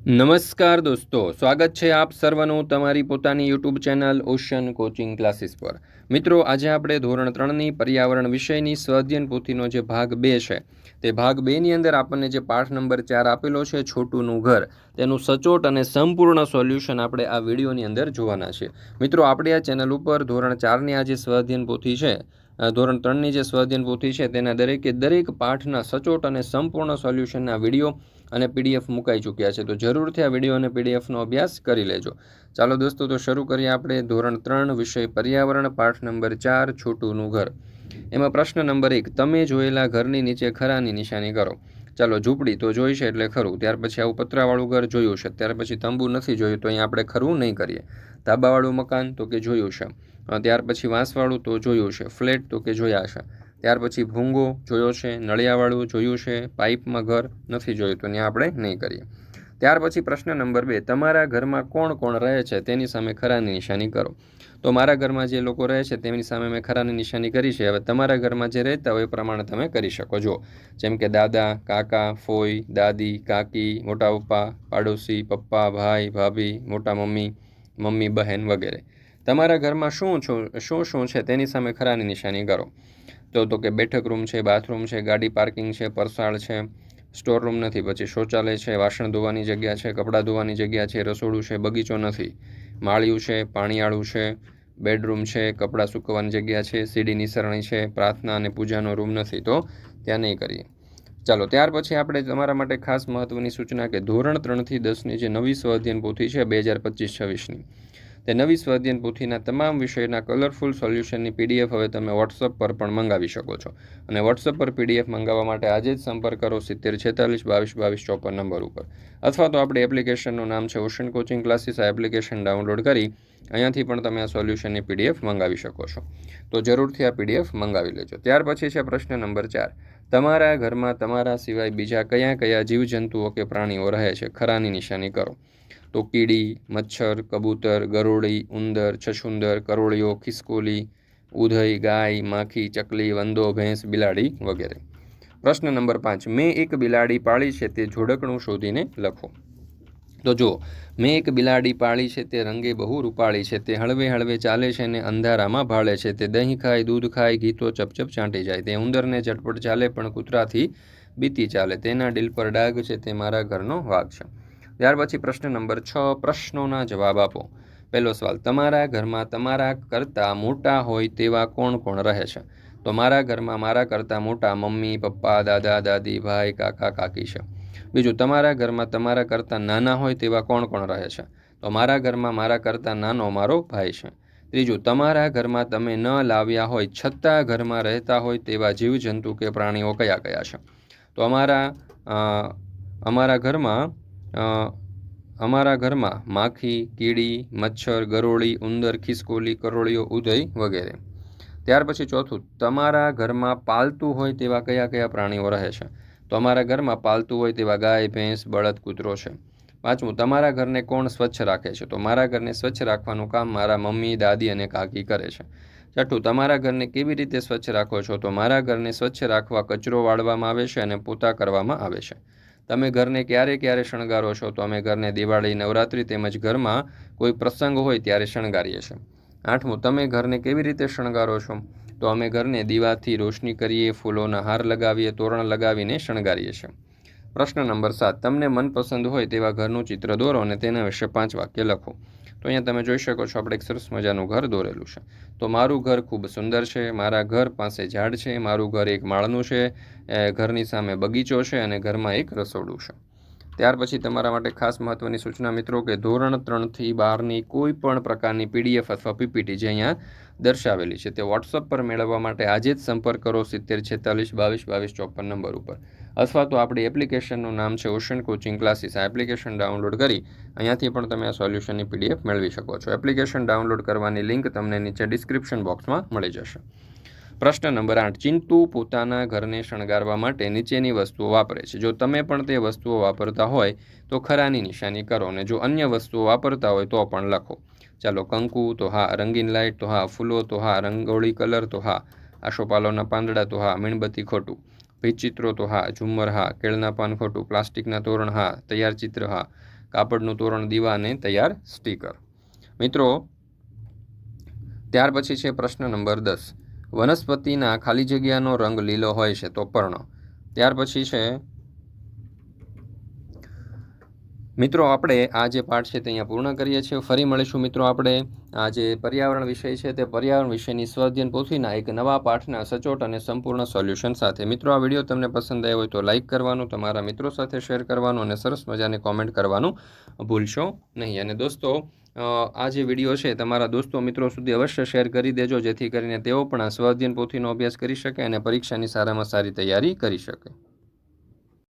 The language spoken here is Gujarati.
નમસ્કાર દોસ્તો, સ્વાગત છે આપ સર્વનું તમારી પોતાની YouTube channel Ocean coaching classes પર. મિત્રો, આજે આપણે ધોરણ ત્રણની પર્યાવરણ વિષયની સ્વાધ્યન પોથીનો જે ભાગ બે છે, તે ભાગ બેની અંદર આપણને જે પાઠ નંબર ચાર આપેલો છે, છોટુનું ઘર, તેનું સચોટ અને સંપૂર્ણ સોલ્યુશન આપણે આ વિડીયોની અંદર જોવાના છે. મિત્રો, આપણે આ ચેનલ ઉપર ધોરણ ચારની આ જે સ્વાધ્યન પોથી છે ધોરણ ત્રણની જે સ્વાધ્યન પોથી છે, તેના દરેકે દરેક પાઠના સચોટ અને સંપૂર્ણ સોલ્યુશનના વીડિયો અને પીડીએફ મુકાઈ ચૂક્યા છે. તો જરૂરથી આ વીડિયો અને પીડીએફનો અભ્યાસ કરી લેજો. ચાલો દોસ્તો, તો શરૂ કરીએ આપણે ધોરણ ત્રણ વિષય પર્યાવરણ, પાઠ નંબર ચાર, છોટુનું ઘર. એમાં પ્રશ્ન નંબર એક, તમે જોયેલા ઘરની નીચે ખરાની નિશાની કરો. ચાલો, ઝૂંપડી તો જોઈ છે એટલે ખરું. ત્યાર પછી આવું પતરાવાળું ઘર જોયું છે. ત્યાર પછી તંબુ નથી જોયું, તો અહીં આપણે ખરું નહીં કરીએ. ધાબાવાળું મકાન તો કે જોયું છે. ત્યાર પછી વાંસવાળું તો જોયું છે. ફ્લેટ તો કે જોયા છે. ત્યાર પછી ભૂંગો જોયો છે, નળિયાવાળું જોયું છે, પાઇપમાં ઘર નથી જોયું તો ત્યાં આપણે નહીં કરીએ. ત્યાર પછી પ્રશ્ન નંબર બે, તમારા ઘરમાં કોણ કોણ રહે છે તેની સામે ખરાની નિશાની કરો. તો મારા ઘરમાં જે લોકો રહે છે તેમની સામે મેં ખરાની નિશાની કરી છે. હવે તમારા ઘરમાં જે રહેતા હોય એ પ્રમાણે તમે કરી શકો. છો જેમ કે દાદા, કાકા, ફોઈ, દાદી, કાકી, મોટા પપ્પા, પાડોશી, પપ્પા, ભાઈ, ભાભી, મોટા મમ્મી મમ્મી, બહેન વગેરે. તમારા ઘરમાં શું શું શું છે તેની સામે ખરાની નિશાની કરો. તો તો કે બેઠક રૂમ છે, બાથરૂમ છે, ગાડી પાર્કિંગ છે, પરસાળ છે, સ્ટોર રૂમ નથી, પછી શૌચાલય છે, વાસણ ધોવાની જગ્યા છે, કપડાં ધોવાની જગ્યા છે, રસોડું છે, બગીચો નથી. માળિયું છે, પાણીયાળું છે, બેડરૂમ છે, કપડાં સૂકવવાની જગ્યા છે, સીડી નિસરણી છે, પ્રાર્થના અને પૂજાનો રૂમ નથી, તો ત્યાં નહીં કરીએ. ચાલો, ત્યાર પછી આપણે તમારા માટે ખાસ મહત્ત્વની સૂચના કે ધોરણ ત્રણથી દસની જે નવી સ્વાધ્યન પોથી છે, બે હજાર પચીસ છવ્વીસની. તે નવી સ્વાધ્યન પોથીના તમામ વિષયના કલરફુલ સોલ્યુશનની પીડીએફ હવે તમે વોટ્સઅપ પર પણ મંગાવી શકો છો. અને વોટ્સઅપ પર પીડીએફ મંગાવવા માટે આજે જ સંપર્ક કરો સિત્તેર છેતાલીસ બાવીસ બાવીસ ચોપન નંબર ઉપર. અથવા તો આપણી એપ્લિકેશનનું નામ છે ઓશન કોચિંગ ક્લાસીસ આ એપ્લિકેશન ડાઉનલોડ કરી અહીંયાથી પણ તમે આ સોલ્યુશનની પીડીએફ મંગાવી શકો છો. તો જરૂરથી આ પીડીએફ મંગાવી લેજો. ત્યાર પછી છે પ્રશ્ન નંબર ચાર. તમારા ઘરમાં તમારા સિવાય બીજા કયા કયા જીવજંતુઓ કે પ્રાણીઓ રહે છે? ખરાની નિશાની કરો. તો કીડી મચ્છર, કબૂતર, ગરોળી, ઉંદર છછુંદર કરોળીઓ, ખિસકોલી, ઉધઈ, ગાય, માખી, ચકલી, વંદો, ભેંસ, બિલાડી વગેરે. પ્રશ્ન નંબર પાંચ. મેં એક બિલાડી પાળી છે તે જોડકણું શોધીને લખો. તો જુઓ, મેં એક બિલાડી પાળી છે તે રંગે બહુ રૂપાળી છે, તે હળવે હળવે ચાલે છે ને અંધારામાં ભાળે છે, તે દહીં ખાય, દૂધ ખાય, ગીતો ચપચપ ચાંટી જાય, તે ઉંદરને ઝટપટ ચાલે પણ કૂતરાથી બીતી ચાલે, તેના દિલ પર ડાઘ છે, તે મારા ઘરનો વાઘ છે. ત્યાર પછી પ્રશ્ન નંબર છ, પ્રશ્નોના જવાબ આપો. પહેલો સવાલ, તમારા ઘરમાં તમારા કરતાં મોટા હોય તેવા કોણ કોણ રહે છે? તો મારા ઘરમાં મારા કરતાં મોટા મમ્મી, પપ્પા, દાદા, દાદી, ભાઈ, કાકા, કાકી છે. બીજું, તમારા ઘરમાં તમારા કરતાં નાના હોય તેવા કોણ કોણ રહે છે? તો મારા ઘરમાં મારા કરતાં નાનો મારો ભાઈ છે. ત્રીજું, તમારા ઘરમાં તમે ન લાવ્યા હોય છતાં ઘરમાં રહેતા હોય તેવા જીવજંતુ કે પ્રાણીઓ કયા કયા છે? તો અમારા અમારા ઘરમાં અમારા ઘરમાં માખી, કીડી, મચ્છર, ગરોળી, ઉંદર, ખિસકોલી, કરોળીઓ ઉદય વગેરે. ત્યાર પછી ચોથું, તમારા ઘરમાં પાલતું હોય તેવા કયા કયા પ્રાણીઓ રહે છે? તો અમારા ઘરમાં પાલતું હોય તેવા ગાય, ભેંસ, બળદ, કૂતરો છે. પાંચમું, તમારા ઘરને કોણ સ્વચ્છ રાખે છે? તો મારા ઘરને સ્વચ્છ રાખવાનું કામ મારા મમ્મી, દાદી અને કાકી કરે છે. છઠ્ઠું, તમારા ઘરને કેવી રીતે સ્વચ્છ રાખો છો? તો મારા ઘરને સ્વચ્છ રાખવા કચરો વાળવામાં આવે છે અને પોતા કરવામાં આવે છે. તમે ઘરને ક્યારે ક્યારે શણગારો છો? તો અમે ઘરને દિવાળી, નવરાત્રિ તેમજ ઘરમાં કોઈ પ્રસંગ હોય ત્યારે શણગારીએ છીએ. આઠમું, તમે ઘરને કેવી રીતે શણગારો છો? તો અમે ઘરને દીવાથી રોશની કરીએ, ફૂલોના હાર લગાવીએ, તોરણ લગાવીને શણગારીએ છીએ. પ્રશ્ન નંબર સાત, તમને મનપસંદ હોય તેવા ઘરનું ચિત્ર દોરો અને તેના વિશે પાંચ વાક્ય લખો. તો અહીંયા તમે જોઈ શકો છો, આપણે એક સરસ મજાનું ઘર દોરેલું છે. તો મારું ઘર ખૂબ સુંદર છે, મારા ઘર પાસે ઝાડ છે, મારું ઘર એક માળનું છે ઘરની સામે બગીચો છે અને ઘરમાં એક રસોડું છે. ત્યાર પછી તમારા માટે ખાસ મહત્ત્વની સૂચના મિત્રો કે ધોરણ ત્રણથી બારની કોઈ પણ પ્રકારની પીડીએફ અથવા પીપીટી જે અહીંયા દર્શાવેલી છે, તે વોટ્સઅપ પર મેળવવા માટે આજે જ સંપર્ક કરો સિત્તેર છેતાલીસ બાવીસ બાવીસ ચોપન નંબર ઉપર. અથવા તો આપણી એપ્લિકેશનનું નામ છે ઓશન કોચિંગ ક્લાસીસ. આ એપ્લિકેશન ડાઉનલોડ કરી અહીંયાથી પણ તમે આ સોલ્યુશનની પીડીએફ મેળવી શકો છો. એપ્લિકેશન ડાઉનલોડ કરવાની લિંક તમને નીચે ડિસ્ક્રિપ્શન બોક્સમાં મળી જશે. પ્રશ્ન નંબર આઠ ચિંતુ પોતાના ઘરને શણગારવા માટે નીચેની વસ્તુઓ વાપરે છે. જો તમે પણ તે વસ્તુઓ વાપરતા હોય, તો ખરાની નિશાની કરો અને જો અન્ય વસ્તુઓ વાપરતા હોય, તો પણ લખો. ચાલો, કંકુ, તો હા. રંગીન લાઇટ તો હા. ફૂલો, તો હા. રંગોળી કલર, તો હા. આશોપાલોના પાંદડા, તો હા. મીણબત્તી ખોટું. ભીચિત્રો તો હા. ઝુમ્મર, હા. કેળના પાન ખોટું. પ્લાસ્ટિકના તોરણ, હા. તૈયાર ચિત્ર, હા. કાપડનું તોરણ દીવા અને તૈયાર સ્ટીકર. મિત્રો, ત્યાર પછી છે પ્રશ્ન નંબર દસ. વનસ્પતિના ખાલી જગ્યાનો રંગ લીલો હોય છે તો પર્ણ. ત્યાર પછી છે મિત્રો, આપણે આ જે પાઠ છે તે અહીંયા પૂર્ણ કરીએ છીએ. ફરી મળીશું મિત્રો આપણે. આ જે પર્યાવરણ વિષય છે તે પર્યાવરણ વિષયની સ્વાધ્યન પોથીના એક નવા પાઠના સચોટ અને સંપૂર્ણ સોલ્યુશન સાથે. મિત્રો, આ વીડિયો તમને પસંદ આવ્યો હોય તો લાઇક કરવાનું, તમારા મિત્રો સાથે શેર કરવાનું અને સરસ મજાની કોમેન્ટ કરવાનું ભૂલશો નહીં. અને દોસ્તો આ જે વીડિયો છે તમારા દોસ્તો મિત્રો સુધી અવશ્ય શેર કરી દેજો, જેથી કરીને તેઓ પણ આ સ્વાધ્યન પોથીનો અભ્યાસ કરી શકે અને પરીક્ષાની સારામાં સારી તૈયારી કરી શકે.